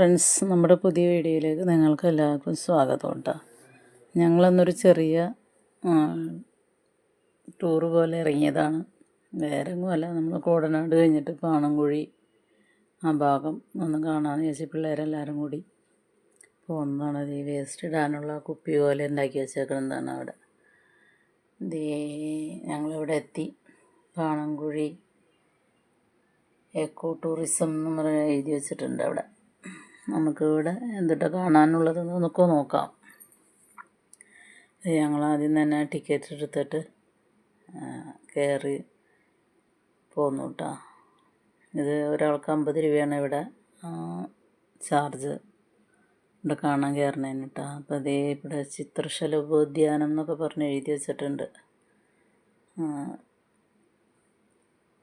Friends നമ്മുടെ പുതിയ വീഡിയോയിലേക്ക് നിങ്ങൾക്ക് എല്ലാവർക്കും സ്വാഗതമുണ്ട്. ഞങ്ങളന്നൊരു ചെറിയ ടൂറ് പോലെ ഇറങ്ങിയതാണ്. വേറെ ഒന്നുമല്ല നമ്മൾ കോടനാട് കഴിഞ്ഞിട്ട് പാണംകുഴി ആ ഭാഗം ഒന്ന് കാണാമെന്ന് വിചാരിച്ച് പിള്ളേരെല്ലാവരും കൂടി പോകുന്നതാണ് ഈ വേസ്റ്റ് ഇടാനുള്ള കുപ്പി പോലെ ഉണ്ടാക്കി വെച്ചേക്കുന്നതാണ് അവിടെ. ദേ ഞങ്ങളിവിടെ എത്തി. പാണംകുഴി എക്കോ ടൂറിസം എന്ന് പറഞ്ഞ് എഴുതി വെച്ചിട്ടുണ്ട് അവിടെ. നമുക്ക് ഇവിടെ കാണാനുള്ളത് നമുക്ക് നോക്കാം. ഞങ്ങൾ ആദ്യം തന്നെ ടിക്കറ്റ് എടുത്തിട്ട് കയറി പോന്നു കേട്ടോ ഇത് ഒരാൾക്ക് അമ്പത് രൂപയാണ് ഇവിടെ ചാർജ് ഇവിടെ കാണാൻ കയറണേന് കേട്ടോ അപ്പോൾ അതേ ഇവിടെ ചിത്രശലഭോദ്യാനം എന്നൊക്കെ പറഞ്ഞ് എഴുതി വെച്ചിട്ടുണ്ട്.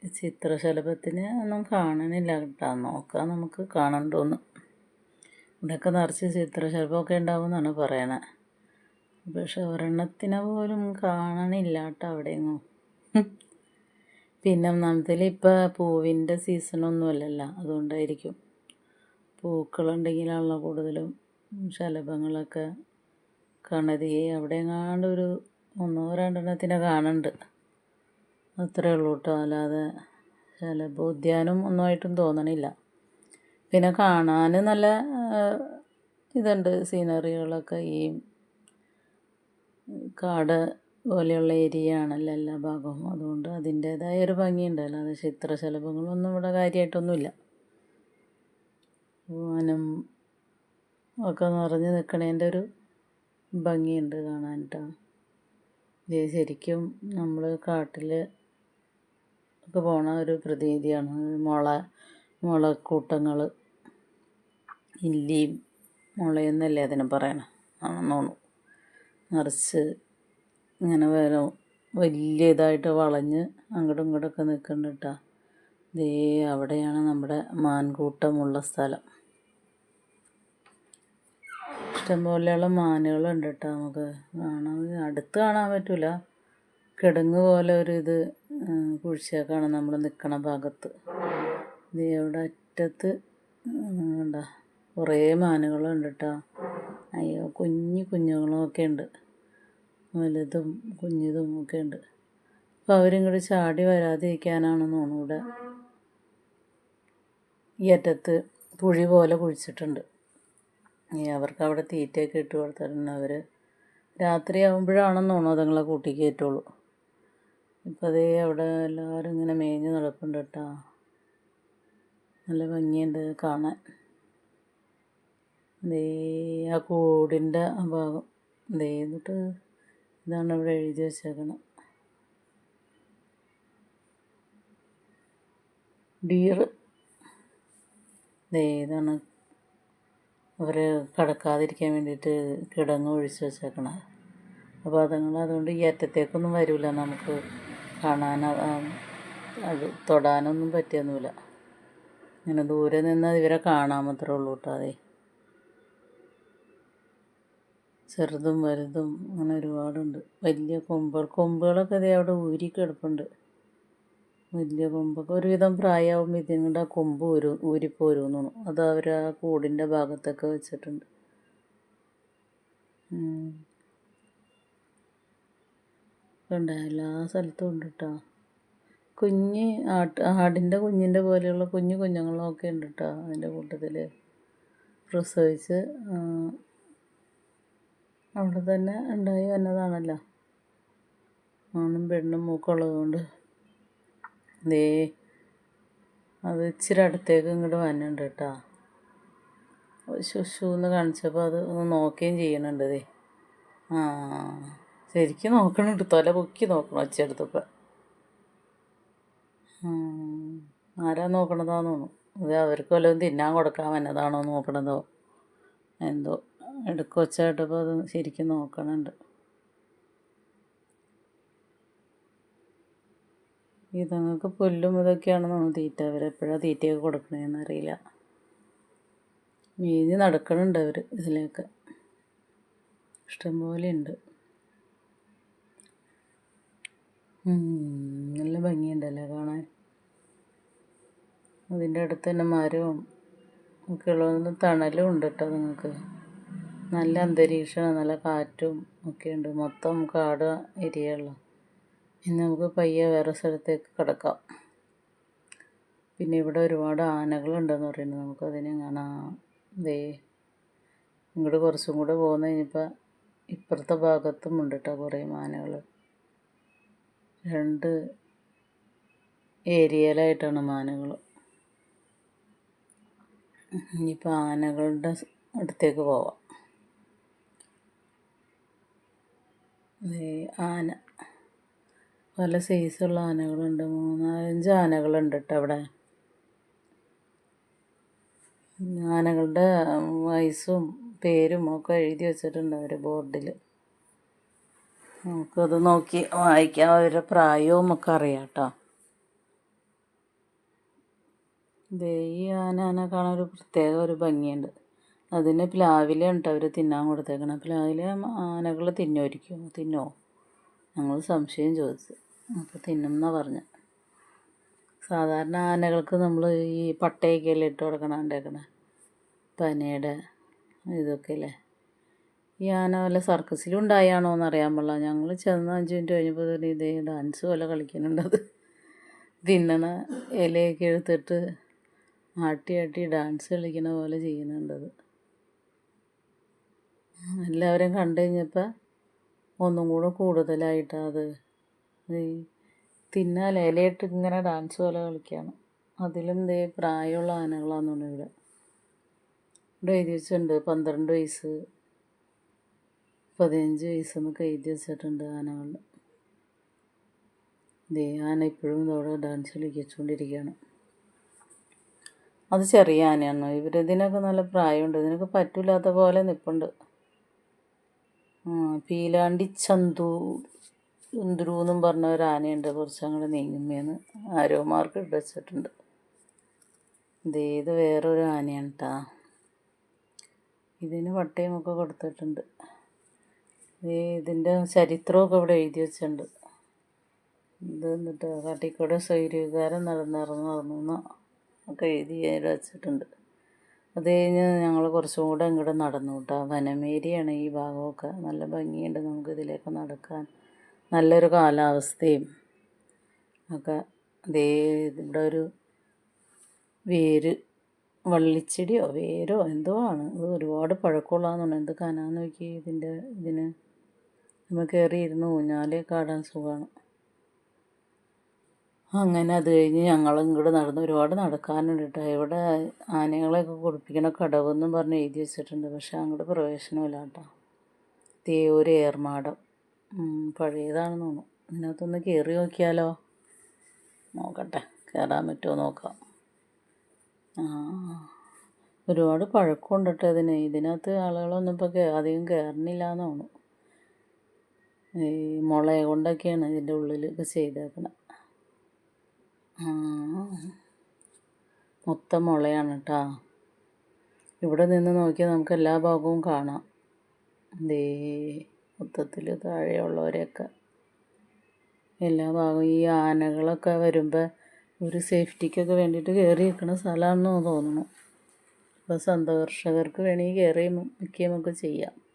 ചിത്രശലഭത്തിന് ഒന്നും കാണാനില്ല കേട്ടോ. നോക്കാം നമുക്ക് കാണണ്ടോന്ന്. ഇവിടെയൊക്കെ നിറച്ച് ചിത്രശലഭമൊക്കെ ഉണ്ടാവുമെന്നാണ് പറയണത് പക്ഷെ ഒരെണ്ണത്തിനെ പോലും കാണണില്ല കേട്ടോ അവിടെയെങ്ങും പിന്നെ ഒന്നാമത്തിൽ ഇപ്പോൾ പൂവിന്റെ സീസണൊന്നും അല്ലല്ലോ അതുകൊണ്ടായിരിക്കും. പൂക്കളുണ്ടെങ്കിലാണല്ലോ കൂടുതലും ശലഭങ്ങളൊക്കെ കാണത് അവിടെ എങ്ങാണ്ട് ഒരു ഒന്നോ രണ്ടെണ്ണത്തിനെ കാണുന്നുണ്ട്. അത്രേ ഉള്ളൂ കേട്ടോ അല്ലാതെ ശലഭോദ്യാനം ഒന്നുമായിട്ടും തോന്നണില്ല. പിന്നെ കാണാൻ നല്ല ഇതുണ്ട് സീനറികളൊക്കെ ഈ കാട് പോലെയുള്ള ഏരിയ ആണല്ലോ എല്ലാ ഭാഗവും. അതുകൊണ്ട് അതിന്റേതായ ഒരു ഭംഗിയുണ്ട്. അല്ലാതെ ചിത്രശലഭങ്ങളൊന്നും ഇവിടെ കാര്യമായിട്ടൊന്നുമില്ല വനം ഒക്കെ നിറഞ്ഞു നിൽക്കണേന്റെ ഒരു ഭംഗിയുണ്ട് കാണാനിട്ടോ. ഇത് ശരിക്കും നമ്മൾ കാട്ടിൽ ഒക്കെ പോണ ഒരു പ്രതീതിയാണ്. മുള മുളക്കൂട്ടങ്ങൾ ഇല്ലിയും മുളയെന്നല്ലേ അതിന് പറയണം? ആണെന്നോണു നിറച്ച് ഇങ്ങനെ വേറെ വലിയ ഇതായിട്ട് വളഞ്ഞ് അങ്ങോട്ടും ഇങ്ങോട്ടൊക്കെ നിൽക്കുന്നുണ്ട് കേട്ടോ ദേ അവിടെയാണ് നമ്മുടെ മാൻകൂട്ടമുള്ള സ്ഥലം. ഇഷ്ടംപോലെയുള്ള മാനുകളുണ്ട് കേട്ടോ നമുക്ക് കാണാൻ അടുത്ത് കാണാൻ പറ്റില്ല കിടങ്ങ് പോലെ ഒരു ഇത് കുഴിച്ചേക്കാണ് നമ്മൾ നിൽക്കണ ഭാഗത്ത്. ഇത് അറ്റത്ത് എന്താ കുറേ മാനുകളുണ്ട് കേട്ടോ അയ്യോ കുഞ്ഞു കുഞ്ഞുങ്ങളൊക്കെ ഉണ്ട്. വലുതും കുഞ്ഞിതും ഒക്കെ ഉണ്ട്. അപ്പോൾ കൂടി ചാടി വരാതിരിക്കാനാണെന്ന് തോന്നുന്നു ഇവിടെ. ഈ അറ്റത്ത് കുഴി പോലെ കുഴിച്ചിട്ടുണ്ട്. അവർക്ക് അവിടെ തീറ്റയൊക്കെ ഇട്ട് കൊടുത്തിട്ടുണ്ട് അവർ രാത്രി ആകുമ്പോഴാണെന്ന് തോന്നുന്നു അതുങ്ങളെ കൂട്ടി കയറ്റുള്ളൂ. ഇപ്പം അതേ അവിടെ എല്ലാവരും ഇങ്ങനെ മേഞ്ഞ് നടക്കുന്നുണ്ട് കേട്ടോ. നല്ല ഭംഗിയുണ്ട് കാണാൻ. ദേ ആ കൂടിന്റെ ആ ഭാഗം. ദേ എന്നിട്ട് ഇതാണ് ഇവിടെ എഴുതി വെച്ചേക്കണം ഡിയർ ദേ ഇതാണ് അവർ കടക്കാതിരിക്കാൻ വേണ്ടിയിട്ട് കിടങ്ങ് ഒഴിച്ച് വെച്ചേക്കണ അപ്പോൾ അതുങ്ങൾ അതുകൊണ്ട് ഈ അറ്റത്തേക്കൊന്നും വരില്ല നമുക്ക് കാണാൻ. അത് തൊടാനൊന്നും പറ്റിയൊന്നുമില്ല. ഇങ്ങനെ ദൂരെ നിന്ന് ഇവരെ കാണാൻ മാത്രമേ ഉള്ളൂ കേട്ടോ ചെറുതും വലുതും അങ്ങനെ ഒരുപാടുണ്ട്. വലിയ കൊമ്പുകൾ കൊമ്പുകളൊക്കെ ഇതേ അവിടെ ഊരി കിടപ്പുണ്ട്. വലിയ കൊമ്പൊക്കെ ഒരുവിധം പ്രായമാകുമ്പോൾ ഇതിങ്ങളുടെ ആ കൊമ്പ് ഊരു ഊരിപ്പോരും തോന്നുന്നു അത് അവർ ആ കൂടിന്റെ ഭാഗത്തൊക്കെ വെച്ചിട്ടുണ്ട്. എല്ലാ സ്ഥലത്തും ഉണ്ട് കേട്ടോ. കുഞ്ഞ് ആട്ട് ആടിന്റെ കുഞ്ഞിന്റെ പോലെയുള്ള കുഞ്ഞു കുഞ്ഞുങ്ങളൊക്കെ ഉണ്ട് കേട്ടോ അതിന്റെ കൂട്ടത്തിൽ പ്രസവിച്ച് അവിടെ തന്നെ ഉണ്ടായി വന്നതാണല്ലോ. ആണും പെണ്ണും മൂക്കുള്ളതുകൊണ്ട് ദേ അത് ഇച്ചിരി അടുത്തേക്ക് ഇങ്ങോട്ട് വന്നിട്ടുണ്ട് കേട്ടോ. ശുശു എന്ന് കാണിച്ചപ്പോൾ അത് ഒന്ന് നോക്കുകയും ചെയ്യണുണ്ട് ദേ. ആ ശരിക്കും നോക്കണുണ്ട് തൊല പൊക്കി നോക്കണം ഒച്ചയെടുത്തപ്പോൾ ആരാ നോക്കണതാന്ന് തോന്നുന്നു. അത് അവർക്ക് വല്ലതും തിന്നാൻ കൊടുക്കാൻ വന്നതാണോ നോക്കണതോ? എന്തോ കേട്ടപ്പോൾ അത് ശരിക്കും നോക്കണുണ്ട്. ഇതുങ്ങൾക്ക് പുല്ലും ഇതൊക്കെയാണെന്ന് തോന്നുന്നു തീറ്റ. അവരെപ്പോഴാണ് തീറ്റയൊക്കെ കൊടുക്കണേന്ന് അറിയില്ല. മീഞ്ഞ് നടക്കണുണ്ട് അവർ ഇതിലേക്ക്. ഇഷ്ടംപോലെ ഉണ്ട്. നല്ല ഭംഗിയുണ്ടല്ലേ കാണാൻ? അതിന്റെ അടുത്ത് തന്നെ മരവും ഒക്കെ ഒക്കെയുള്ളതൊന്ന് തണലും ഉണ്ട് കേട്ടോ നിങ്ങൾക്ക്. നല്ല അന്തരീക്ഷമാണ് നല്ല കാറ്റും ഒക്കെ ഉണ്ട്. മൊത്തം കാട് ഏരിയയുള്ള ഇനി നമുക്ക് പയ്യെ വേറെ സ്ഥലത്തേക്ക് കിടക്കാം. പിന്നെ ഇവിടെ ഒരുപാട് ആനകളുണ്ടെന്ന് പറയുന്നത് നമുക്കതിനെ കാണാം. ദേ ഇങ്ങോട്ട് കുറച്ചും കൂടെ പോകുന്ന കഴിഞ്ഞപ്പോൾ ഇപ്പുറത്തെ ഭാഗത്തും ഉണ്ട് കേട്ടോ കുറേ ആനകൾ രണ്ട് ഏരിയയിലായിട്ടാണ് മാനകൾ ഇനിയിപ്പോൾ ആനകളുടെ അടുത്തേക്ക് പോവാം. ആന. പല സൈസുള്ള ആനകളുണ്ട്. മൂന്നാലഞ്ച് ആനകളുണ്ട് കേട്ടോ അവിടെ. ആനകളുടെ വയസ്സും പേരും ഒക്കെ എഴുതി വെച്ചിട്ടുണ്ട് അവർ ബോർഡിൽ നമുക്കത് നോക്കി വായിക്കാം. അവരുടെ പ്രായവും ഒക്കെ അറിയാം കേട്ടോ. ഈ ആന കാണാൻ ഒരു പ്രത്യേക ഒരു ഭംഗിയുണ്ട്. അതിന് പ്ലാവിലെ കേട്ടോ അവർ തിന്നാൻ കൊടുത്തേക്കണം. പ്ലാവിലെ ആനകൾ തിന്നോരിക്കും. തിന്നോ? ഞങ്ങൾ സംശയം ചോദിച്ചു. അപ്പോൾ തിന്നും പറഞ്ഞു. സാധാരണ ആനകൾക്ക് നമ്മൾ ഈ പട്ടയൊക്കെയല്ലേ ഇട്ട് കൊടുക്കണം ഉണ്ടാക്കണേ പനയുടെ ഇതൊക്കെ അല്ലേ ഈ ആന വല്ല സർക്കസിലും ഉണ്ടായാണോ എന്ന് അറിയാൻ പാടില്ല. ഞങ്ങൾ ചെന്ന് അഞ്ച് മിനിറ്റ് കഴിഞ്ഞപ്പോൾ തന്നെ ഇതേ ഡാൻസ് പോലെ കളിക്കുന്നുണ്ടത് തിന്നണ ഇലയൊക്കെ എടുത്തിട്ട് ആട്ടി ആട്ടി ഡാൻസ് കളിക്കുന്ന പോലെ ചെയ്യുന്നുണ്ടത് എല്ലാവരും കണ്ടു കഴിഞ്ഞപ്പോൾ ഒന്നും കൂടെ കൂടുതലായിട്ട് അത്. ഈ തിന്നാൽ ഇലയിട്ട് ഇങ്ങനെ ഡാൻസ് പോലെ കളിക്കുകയാണ് അതിലും ദേ പ്രായമുള്ള ആനകളാണെന്നുണ്ട് ഇവിടെ. ഇവിടെ എഴുതി വെച്ചിട്ടുണ്ട് പന്ത്രണ്ട് വയസ്സ്. പതിനഞ്ച് വയസ്സെന്നൊക്കെ എഴുതി വെച്ചിട്ടുണ്ട് ആനകളുടെ ദേ ആന ഇപ്പോഴും ഇതോടെ ഡാൻസ് കളിച്ചുകൊണ്ടിരിക്കുകയാണ്. അത് ചെറിയ ആനയാണ്. ഇവരിതിനൊക്കെ നല്ല പ്രായമുണ്ട്. ഇതിനൊക്കെ പറ്റില്ലാത്ത പോലെ നിൽപ്പുണ്ട് പീലാണ്ടി ചന്തു ചന്ദ്രു എന്നും പറഞ്ഞ ഒരു ആനയുണ്ട്. കുറച്ച് അങ്ങോട്ട് നീങ്ങുമ്പേന്ന് ആരോ മാർക്ക് ഇട്ട് വെച്ചിട്ടുണ്ട്. ഇത് വേറൊരു ആനയാണ് കേട്ടോ ഇതിന് പട്ടയമൊക്കെ കൊടുത്തിട്ടുണ്ട്. ഇതിന്റെ ചരിത്രമൊക്കെ ഇവിടെ എഴുതി വെച്ചിട്ടുണ്ട്. ഇത് എന്നിട്ട് കാട്ടിക്കൂടെ സ്വൈര്യകാരം നടന്നിറങ്ങി നടന്നു ഒക്കെ എഴുതി വെച്ചിട്ടുണ്ട്. അത് കഴിഞ്ഞ് ഞങ്ങൾ കുറച്ചും കൂടെ ഇങ്ങോട്ട് നടന്നു കേട്ടോ. വനമേരിയാണ് ഈ ഭാഗമൊക്കെ. നല്ല ഭംഗിയുണ്ട് നമുക്ക് ഇതിലേക്ക് നടക്കാൻ. നല്ലൊരു കാലാവസ്ഥയും ഒക്കെ. ദേ ഇവിടെ ഒരു വേര് വള്ളിച്ചെടിയോ വേരോ എന്തോ ആണ്. ഇത് ഒരുപാട് പഴക്കമുള്ളതെന്നുണ്ട് എന്ത് കനാന്ന് നോക്കി ഇതിന്റെ ഇതിന്? നമ്മൾ കയറി ഇരുന്ന് കാടാൻ സുഖമാണ്. അങ്ങനെ അത് കഴിഞ്ഞ് ഞങ്ങൾ ഇങ്ങോട്ട് നടന്ന് ഒരുപാട് നടക്കാനുണ്ട് കേട്ടോ. ഇവിടെ ആനകളെയൊക്കെ കുടിപ്പിക്കണ കടവെന്നും പറഞ്ഞ് എഴുതി വെച്ചിട്ടുണ്ട്. പക്ഷേ അങ്ങോട്ട് പ്രവേശനമില്ല കേട്ടോ. തേയൂർ ഏർമാടം. പഴയതാണെന്ന് തോന്നുന്നു. ഇതിനകത്തൊന്ന് കയറി നോക്കിയാലോ? നോക്കട്ടെ കയറാൻ പറ്റുമോ നോക്കാം. ആ ഒരുപാട് പഴക്കമുണ്ട് കേട്ടോ ഇതിന്. ഇതിനകത്ത് ആളുകളൊന്നും ഇപ്പോൾ അധികം കയറണില്ല എന്ന് തോന്നുന്നു. ഈ മുള കൊണ്ടൊക്കെയാണ് ഇതിന്റെ ഉള്ളിൽ ഒക്കെ ചെയ്തേക്കുന്നത് മൊത്തം മുളയാണ് കേട്ടോ ഇവിടെ നിന്ന് നോക്കിയാൽ നമുക്ക് എല്ലാ ഭാഗവും കാണാം. ദേ മൊത്തത്തിൽ താഴെയുള്ളവരെയൊക്കെ. എല്ലാ ഭാഗവും ഈ ആനകളൊക്കെ വരുമ്പോൾ ഒരു സേഫ്റ്റിക്കൊക്കെ വേണ്ടിയിട്ട് കയറി നിൽക്കുന്ന സ്ഥലമാണെന്ന് തോന്നുന്നു. ഇപ്പോൾ സന്തകർഷകർക്ക് വേണമെങ്കിൽ കയറി നിൽക്കുകയും ഒക്കെ ചെയ്യാം.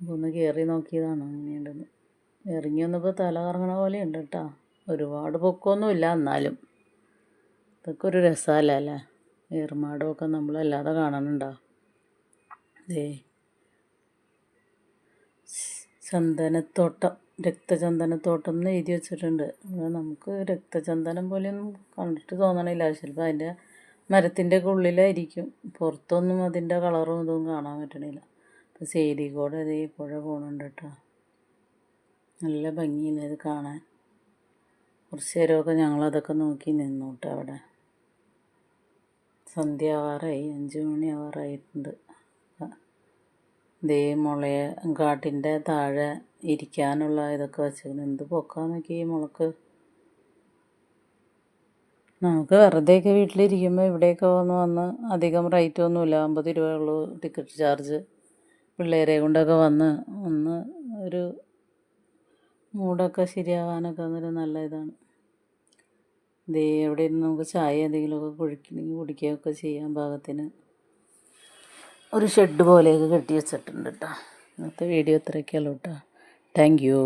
ഒന്ന് കയറി നോക്കിയതാണ് അങ്ങനെയുണ്ടെന്ന്. ഇറങ്ങി വന്നപ്പോൾ തല കറങ്ങണ പോലെ ഉണ്ട് കേട്ടോ ഒരുപാട് പൊക്കമൊന്നുമില്ല എന്നാലും. ഇതൊക്കെ ഒരു രസമല്ല അല്ലേ? ഏറുമാടമൊക്കെ നമ്മളല്ലാതെ കാണാനുണ്ടോ? ദേ. ചന്ദനത്തോട്ടം രക്തചന്ദനത്തോട്ടം എന്ന് എഴുതി വെച്ചിട്ടുണ്ട്. നമുക്ക് രക്തചന്ദനം പോലെയൊന്നും കണ്ടിട്ട് തോന്നണില്ല. ചിലപ്പോൾ അതിന്റെ മരത്തിന്റെ ഉള്ളിലായിരിക്കും. പുറത്തൊന്നും അതിന്റെ കളറും ഇതൊന്നും കാണാൻ പറ്റണില്ല. അപ്പോൾ സേരി കൂടെ ഇതേ പുഴ പോകുന്നുണ്ട് കേട്ടോ നല്ല ഭംഗിയാണ് ഇത് കാണാൻ. കുറച്ച് നേരമൊക്കെ ഞങ്ങളതൊക്കെ നോക്കി നിന്നു കേട്ടോ അവിടെ. സന്ധ്യ ആവാറായി അഞ്ച് മണി ആവാറായിട്ടുണ്ട് ദേ മുളയെ കാട്ടിന്റെ താഴെ ഇരിക്കാനുള്ള ഇതൊക്കെ വെച്ചിരുന്നു എന്ത് പൊക്കാന്നൊക്കെ ഈ മുളക്ക്. നമുക്ക് വെറുതെയൊക്കെ വീട്ടിലിരിക്കുമ്പോൾ ഇവിടെയൊക്കെ വന്ന് വന്ന് അധികം റേറ്റ് ഒന്നുമില്ല. അമ്പത് രൂപയുള്ളൂ ടിക്കറ്റ് ചാർജ്. പിള്ളേരെ കൊണ്ടൊക്കെ വന്ന് ഒന്ന് ഒരു മൂടൊക്കെ ശരിയാവാനൊക്കെ അന്നൊരു നല്ല ഇതാണ്. ദേ എവിടെ ഇരുന്ന് നമുക്ക് ചായ എന്തെങ്കിലുമൊക്കെ കുഴിക്കണമെങ്കിൽ കുടിക്കുകയൊക്കെ ചെയ്യാൻ പാകത്തിന്. ഒരു ഷെഡ് പോലെയൊക്കെ കെട്ടി വെച്ചിട്ടുണ്ട് കേട്ടോ ഇന്നത്തെ വീഡിയോ ഇത്രയൊക്കെയുള്ളൂ കേട്ടോ താങ്ക് യു.